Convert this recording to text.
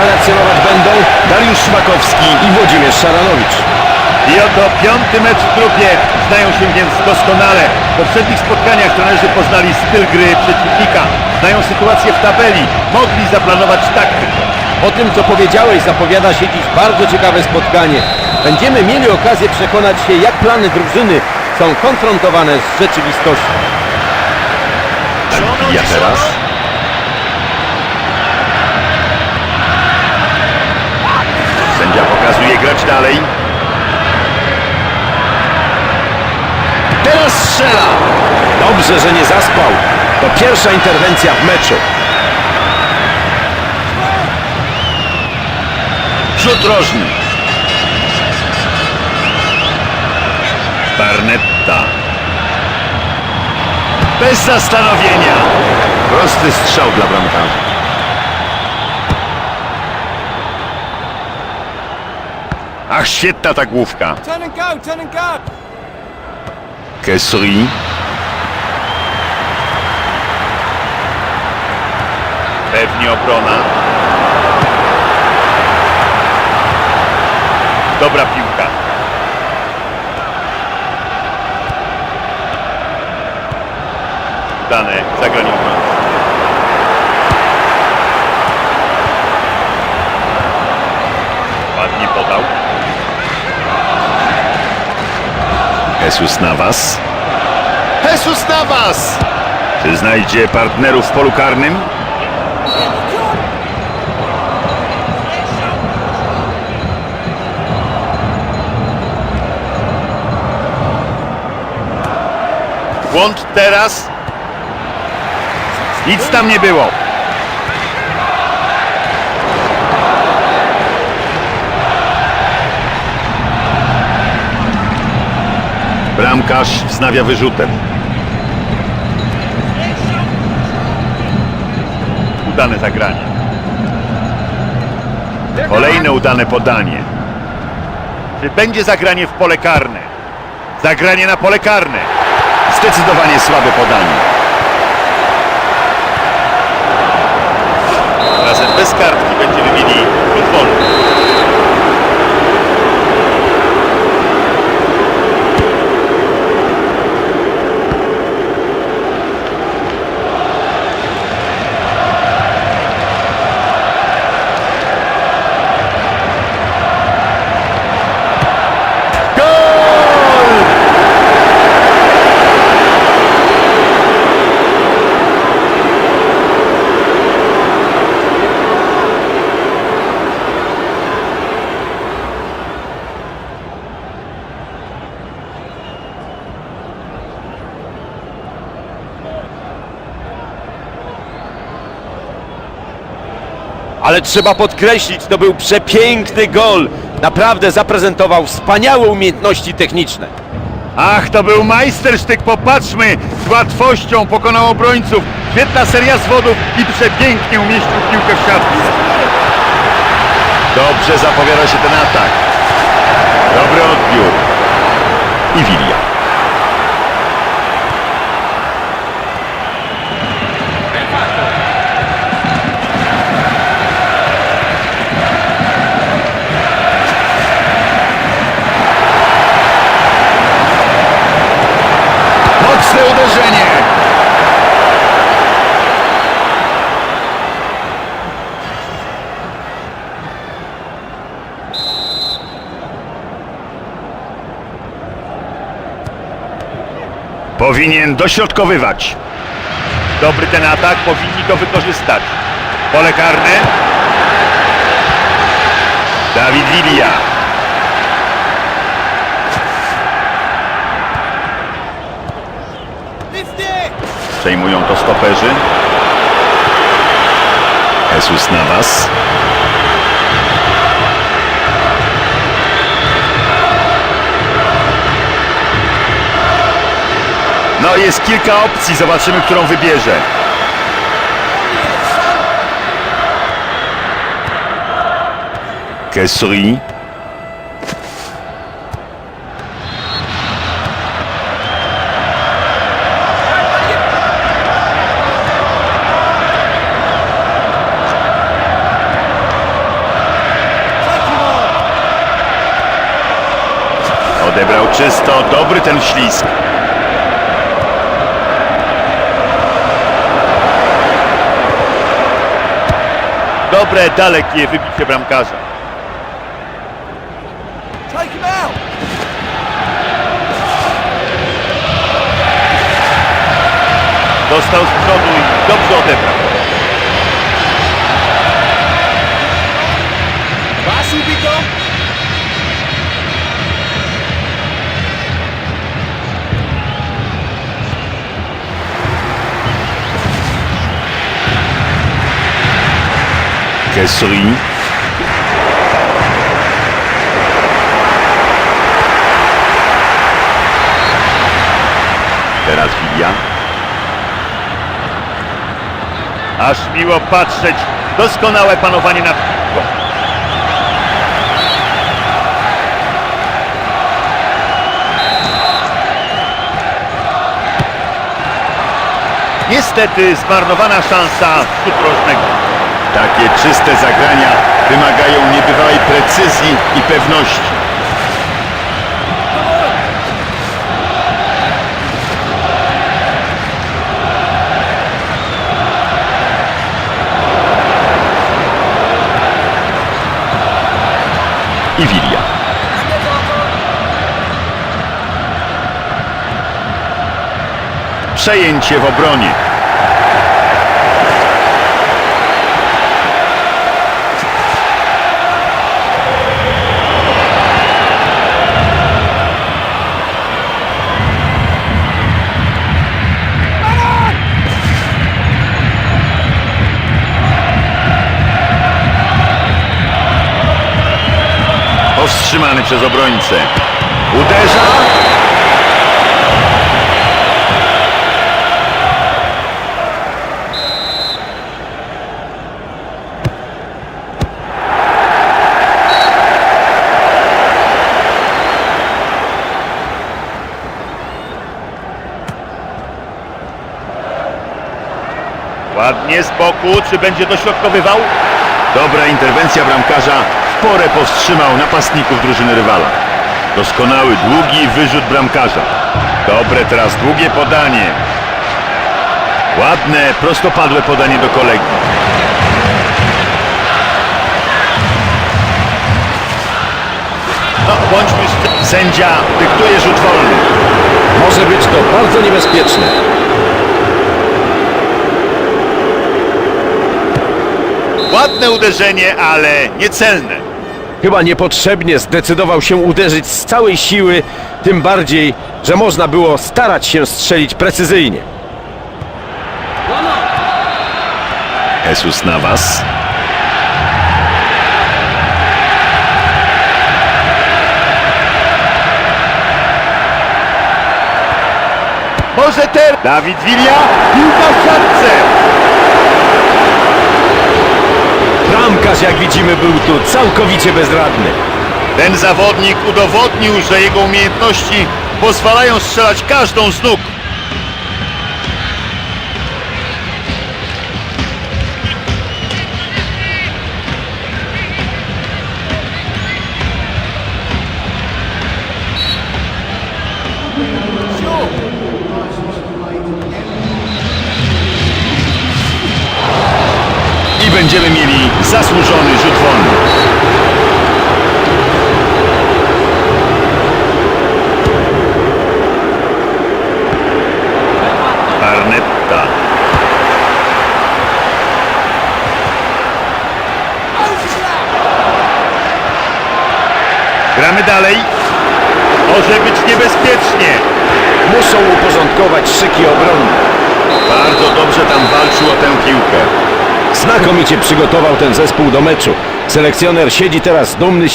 Relacjonować będą Dariusz Szmakowski i Włodzimierz Szaranowicz. I oto piąty mecz w grupie. Znają się więc doskonale. W poprzednich spotkaniach trenerzy poznali styl gry przeciwnika. Znają sytuację w tabeli. Mogli zaplanować taktykę. Po tym, co powiedziałeś, zapowiada się dziś bardzo ciekawe spotkanie. Będziemy mieli okazję przekonać się, jak plany drużyny są konfrontowane z rzeczywistością. Ja teraz. Sędzia pokazuje grać dalej. Teraz strzela! Dobrze, że nie zaspał. To pierwsza interwencja w meczu. Rzut rożny. Barnetta. Bez zastanowienia. Prosty strzał dla bramkarza. Ach, świetna ta główka. Kesri. Pewnie obrona. Dobra piłka. Dane zagranie obrony. Ładnie podał. Jesus Navas. Jesus Navas! Czy znajdzie partnerów w polu karnym? Błąd teraz. Nic tam nie było. Bramkarz wznawia wyrzutem. Udane zagranie. Kolejne udane podanie. Czy będzie zagranie w pole karne? Zagranie na pole karne. Zdecydowanie słabe podanie. Razem bez kartki będziemy mieli rzut wolny. Gol! Ale trzeba podkreślić, to był przepiękny gol. Naprawdę zaprezentował wspaniałe umiejętności techniczne. Ach, to był majstersztyk, popatrzmy! Z łatwością pokonał obrońców. Świetna seria zwodów i przepięknie umieścił piłkę w siatce. Dobrze zapowiada się ten atak. Dobry odbiór. I Wilia. Mocne uderzenie. Powinien dośrodkowywać. Dobry ten atak, powinni go wykorzystać. Pole karne. Dawid it. Przejmują to stoperzy. Jesus Navas. No jest kilka opcji, zobaczymy, którą wybierze. Kessori. Odebrał czysto, dobry ten ślizg. Dobre, dalekie wybicie bramkarza. Dostał z przodu i dobrze odebrał. Teraz Filia. Aż miło patrzeć. Doskonałe panowanie nad piłką. Niestety zmarnowana szansa rzut. Takie czyste zagrania wymagają niebywałej precyzji i pewności. I. Przejęcie w obronie. Powstrzymany przez obrońcę. Uderza. Ładnie z boku, czy będzie dośrodkowywał? Dobra interwencja bramkarza w porę powstrzymał napastników drużyny rywala. Doskonały, długi wyrzut bramkarza. Dobre teraz długie podanie. Ładne, prostopadłe podanie do kolegi. No, bądźmy. Sędzia dyktuje rzut wolny. Może być to bardzo niebezpieczne. Ładne uderzenie, ale niecelne. Chyba niepotrzebnie zdecydował się uderzyć z całej siły, tym bardziej, że można było starać się strzelić precyzyjnie. Jesus Navas. Może teraz Dawid Wilia, piłka w siatce. Bramkarz, jak widzimy, był tu całkowicie bezradny. Ten zawodnik udowodnił, że jego umiejętności pozwalają strzelać każdą z nóg. Będziemy mieli zasłużony rzut wolny. Arnetta. Gramy dalej. Może być niebezpiecznie. Muszą uporządkować szyki obrony. Bardzo dobrze tam walczył o tę piłkę. Znakomicie przygotował ten zespół do meczu. Selekcjoner siedzi teraz dumny